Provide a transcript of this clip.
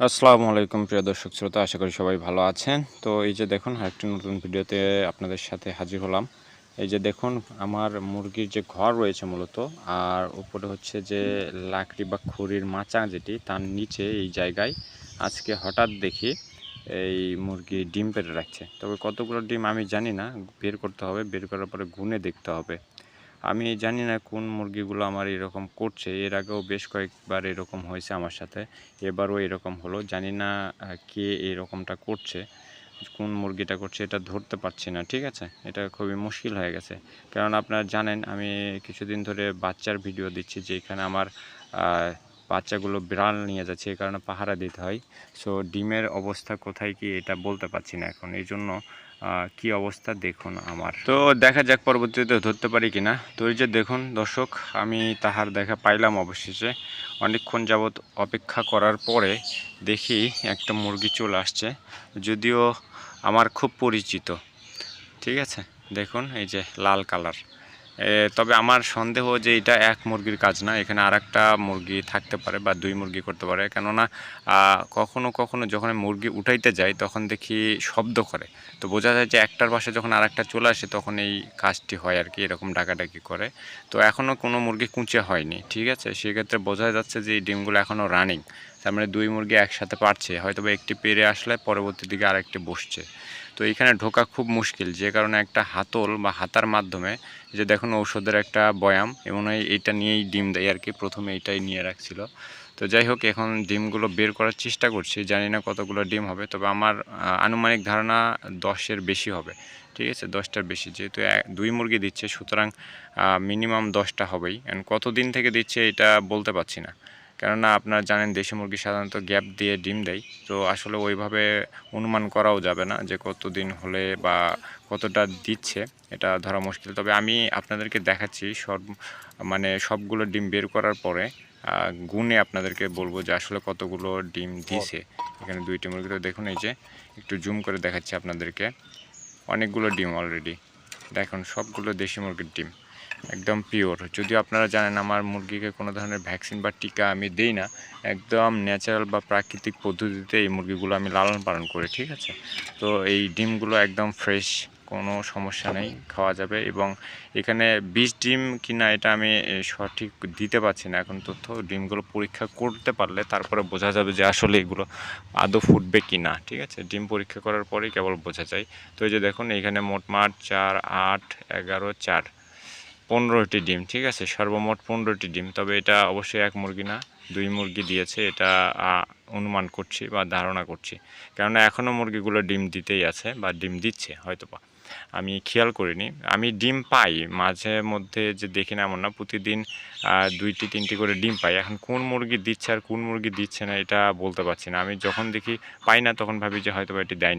আসসালামু আলাইকুম, প্রিয় দর্শক শ্রোতা, আশা করি সবাই ভালো আছেন। তো এই যে দেখুন, আরেকটি নতুন ভিডিওতে আপনাদের সাথে হাজির হলাম। এই যে দেখুন, আমার মুরগির যে ঘর রয়েছে মূলত, আর উপরে হচ্ছে যে লাকড়ি বা খড়ির মাচা যেটি, তার নিচে এই জায়গায় আজকে হঠাৎ দেখি এই মুরগি ডিম পেড়ে রাখছে। তবে কতগুলো ডিম আমি জানি না, বের করতে হবে, বের করার পরে গুনে দেখতে হবে। আমি জানি না কোন মুরগিগুলো আমার এরকম করছে, এর আগেও বেশ কয়েকবার এরকম হয়েছে আমার সাথে, এবারও এরকম হলো, জানি না কে এরকমটা করছে, কোন মুরগিটা করছে এটা ধরতে পারছি না, ঠিক আছে? এটা খুবই মুশকিল হয়ে গেছে। কারণ আপনারা জানেন, আমি কিছুদিন ধরে বাচ্চার ভিডিও দিচ্ছি যে এখানে আমার বাচ্চাগুলো বিড়াল নিয়ে যাচ্ছে এই কারণে পাহারা দিতে হয়। সো ডিমের অবস্থা কোথায় কি এটা বলতে পারছি না এখন। এই জন্য কি অবস্থা দেখুন আমার। তো দেখা যাক পরবর্তীতে ধরতে পারি কিনা। তো এই যে দেখুন দর্শক, আমি তাহার দেখা পাইলাম অবশেষে। অনেকক্ষণ যাবৎ অপেক্ষা করার পরে দেখি একটা মুরগি চলে আসছে। যদিও আমার খুব পরিচিত। ঠিক আছে? দেখুন, এই যে লাল কালার। তবে আমার সন্দেহ যে এটা এক মুরগির কাজ না, এখানে আর মুরগি থাকতে পারে বা দুই মুরগি করতে পারে। কেননা কখনো কখনো যখন মুরগি উঠাইতে যাই, তখন দেখি শব্দ করে। তো বোঝা যায় যে একটার পাশে যখন আর চলে আসে, তখন এই কাজটি হয় আর কি, এরকম ডাকাডাকি করে। তো এখনও কোনো মুরগি কুঁচে হয়নি, ঠিক আছে? সেক্ষেত্রে বোঝা যাচ্ছে যে এই ডিমগুলো এখনও রানিং তার মানে দুই মুরগি একসাথে পারছে হয়তো বা একটি পেরে আসলে পরবর্তী দিকে আরেকটি বসছে। তো এখানে ঢোকা খুব মুশকিল, যে কারণে একটা হাতল বা হাতার মাধ্যমে যে দেখুন ঔষধের একটা বয়াম এবং এই- এইটা নিয়েই ডিম দেয় আর কি, প্রথমে এইটাই নিয়ে রাখছিল। তো যাই হোক, এখন ডিমগুলো বের করার চেষ্টা করছি, জানি না কতগুলো ডিম হবে, তবে আমার আনুমানিক ধারণা দশের বেশি হবে, ঠিক আছে? দশটার বেশি, যেহেতু দুই মুরগি দিচ্ছে, সুতরাং মিনিমাম দশটা হবেই। অ্যান্ড কত দিন থেকে দিচ্ছে এটা বলতে পারছি না। কেননা আপনারা জানেন দেশি মুরগি সাধারণত গ্যাপ দিয়ে ডিম দেয়। তো আসলে ওইভাবে অনুমান করাও যাবে না যে কতদিন হলে বা কতটা দিচ্ছে, এটা ধরা মুশকিল। তবে আমি আপনাদেরকে দেখাচ্ছি সব মানে সবগুলো ডিম বের করার পরে গুণে আপনাদেরকে বলব যে আসলে কতগুলো ডিম দিছে। এখানে দুইটি মুরগি, তো দেখুন এই যে, একটু জুম করে দেখাচ্ছি আপনাদেরকে। অনেকগুলো ডিম অলরেডি দেখুন, সবগুলো দেশি মুরগির ডিম। একদম পিওর যদিও আপনারা জানেন আমার মুরগিকে কোনো ধরনের ভ্যাকসিন বা টিকা আমি দেই না, একদম ন্যাচারাল বা প্রাকৃতিক পদ্ধতিতে এই মুরগিগুলো আমি লালন পালন করি, ঠিক আছে? তো এই ডিমগুলো একদম ফ্রেশ কোনো সমস্যা নেই, খাওয়া যাবে এবং এখানে বিষ ডিম কিনা এটা আমি সঠিক দিতে পারছি না। এখন তথ্য, ডিমগুলো পরীক্ষা করতে পারলে তারপরে বোঝা যাবে যে আসলে এগুলো আদৌ ফুটবে কি না ঠিক আছে? ডিম পরীক্ষা করার পরেই কেবল বোঝা যায়। তো এই যে দেখুন, এখানে মোটমাট চার, আট, এগারো, চার। পনেরোটি ডিম, ঠিক আছে? সর্বমোট পনেরোটি ডিম, তবে এটা অবশ্যই এক মুরগি না, দুই মুরগি দিয়েছে, এটা অনুমান করছি বা ধারণা করছি। কেননা এখনও মুরগিগুলো ডিম দিতেই আছে বা ডিম দিচ্ছে হয়তো বা আমি খেয়াল করিনি। আমি ডিম পাই, মাঝে মধ্যে যে দেখি না এমন না, প্রতিদিন দুইটি, তিনটি করে ডিম পাই। এখন কোন মুরগি দিচ্ছে আর কোন মুরগি দিচ্ছে না, এটা বলতে পারছি না। আমি যখন দেখি পাই না, তখন ভাবি যে হয়তো বা এটি দেয়নি।